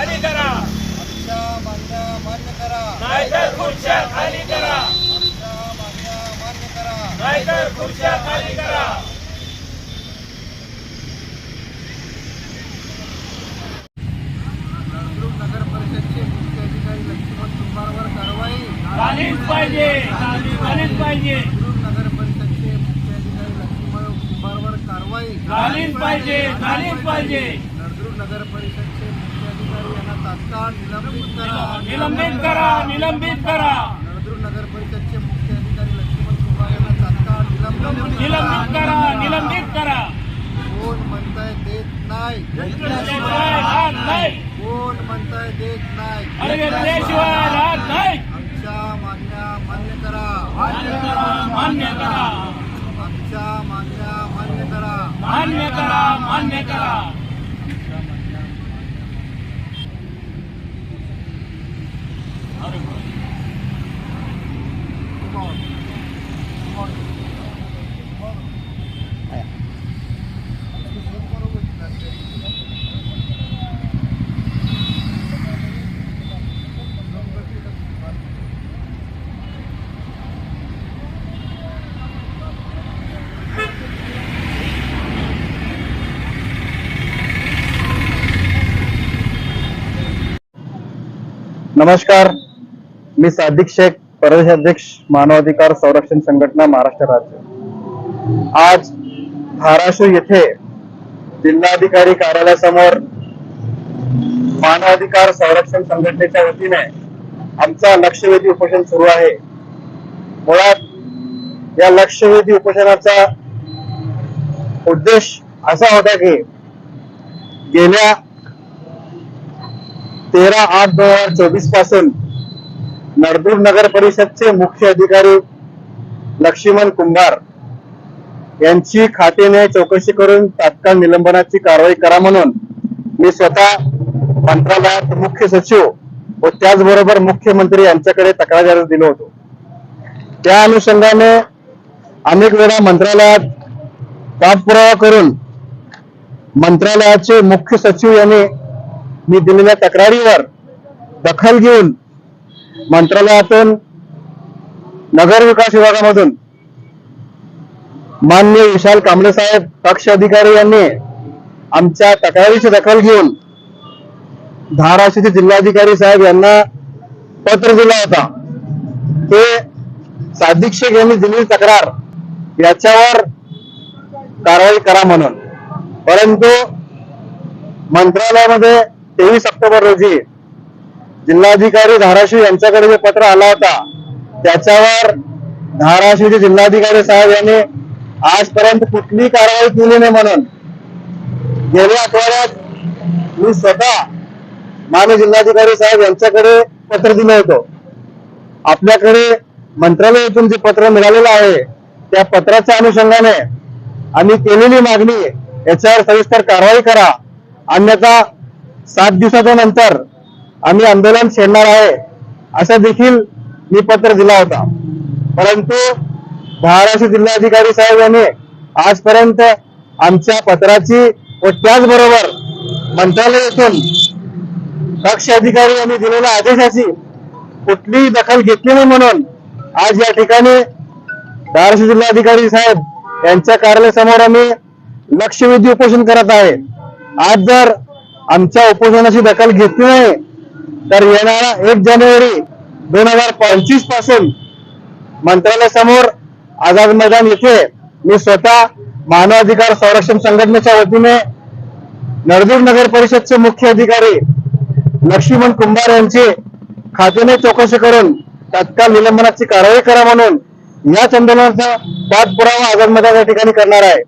खाली करा. आमच्या मागण्या मान्य करा. नाहीतर खुर्च्या खाली करा. आमच्या मागण्या मान्य करा. नाहीतर खुर्च्या खाली करा. नळदुर्ग नगर परिषदचे मुख्य अधिकारी लक्ष्मण कुंभारवर कारवाई. झालीच पाहिजे. झालीच पाहिजे. नगर परिषदचे मुख्य अधिकारी लक्ष्मण कुंभारवर कारवाई. झालीच पाहिजे. झालीच पाहिजे. नगर यांना तात्काळ निलंबित करा. निलंबित करा निलंबित करा. नळदुर्ग नगर परिषदचे मुख्य अधिकारी लक्ष्मण कुंभार यांना तात्काळ निलंबित निलंबित करा निलंबित करा. कोण म्हणताय देत नाही? कोण म्हणताय देत नाही. आमच्या मागण्या मान्य करा. मान्य करा मान्य करा. आमच्या मागण्या मान्य करा. मान्य करा मान्य करा. नमस्कार. मी सादिक शेख प्रदेशाध्यक्ष मानवाधिकार संरक्षण संघटना महाराष्ट्र राज्य. आज धाराशिव येथे जिल्हाधिकारी कार्यालयासमोर मानवाधिकार संरक्षण संघटनेच्या वतीने आमचा लक्षवेधी उपोषण सुरू आहे. मुळात या लक्षवेधी उपोषणाचा उद्देश असा होता की गेल्या तेरा आठ दोन हजार चोवीसपासून नरदूर नगर परिषदचे मुख्य अधिकारी लक्ष्मण कुंभार यांची खात्याने चौकशी करून तात्काळ निलंबनाची कारवाई करा म्हणून मी स्वतः मंत्रालयात मुख्य सचिव व त्याचबरोबर मुख्यमंत्री यांच्याकडे तक्रार अर्ज दिलो होतो. त्या अनुषंगाने अनेक वेळा मंत्रालयात पाठपुरावा करून मंत्रालयाचे मुख्य सचिव यांनी मी दिलेल्या तक्रारीवर दखल घेऊन मंत्रालयातून नगर विकास विभागामधून मान्य विशाल कांबळे साहेब पक्ष अधिकारी यांनी आमच्या तक्रारीची दखल घेऊन धाराशिवचे जिल्हाधिकारी साहेब यांना पत्र दिला होता. ते सादिक शेख यांनी दिलेली तक्रार याच्यावर कारवाई करा म्हणून. परंतु मंत्रालयामध्ये तेवीस ऑक्टोबर रोजी जिल्हाधिकारी धाराशिव यांच्याकडे जे पत्र आला होता त्याच्यावर धाराशिवचे जिल्हाधिकारी साहेब यांनी आजपर्यंत कुठली कारवाई केली नाही म्हणून गेल्या आठवड्यात मी स्वतः मान्य जिल्हाधिकारी साहेब यांच्याकडे पत्र दिलं होतं. आपल्याकडे मंत्रालयातून जे पत्र मिळालेलं आहे त्या पत्राच्या अनुषंगाने आम्ही केलेली मागणी याच्यावर सविस्तर कारवाई करा. अन्यथा सात दिवसाच्या नंतर आम्ही आंदोलन छेडणार आहे असं देखील मी पत्र दिला होता. परंतु धाराशिव जिल्हाधिकारी साहेब यांनी आजपर्यंत आमच्या पत्राची व त्याचबरोबर मंत्रालयातून कक्ष अधिकारी यांनी दिलेल्या आदेशाची कुठलीही दखल घेतली नाही म्हणून आज या ठिकाणी धाराशिव जिल्हाधिकारी साहेब यांच्या कार्यालयासमोर आम्ही लक्षवेधी उपोषण करत आहे. आज जर आमच्या उपोषणाची दखल घेतली नाही तर येणारा एक जानेवारी दोन हजार पंचवीसपासून मंत्रालयासमोर आझाद मैदान येथे मी स्वतः मानवाधिकार संरक्षण संघटनेच्या वतीने नळदूर नगर परिषदचे मुख्य अधिकारी लक्ष्मण कुंभार यांची खात्याने चौकशी करून तत्काळ निलंबनाची कारवाई करा म्हणून याच आंदोलनाचा पाठपुरावा आझाद मैदान ठिकाणी करणार आहे.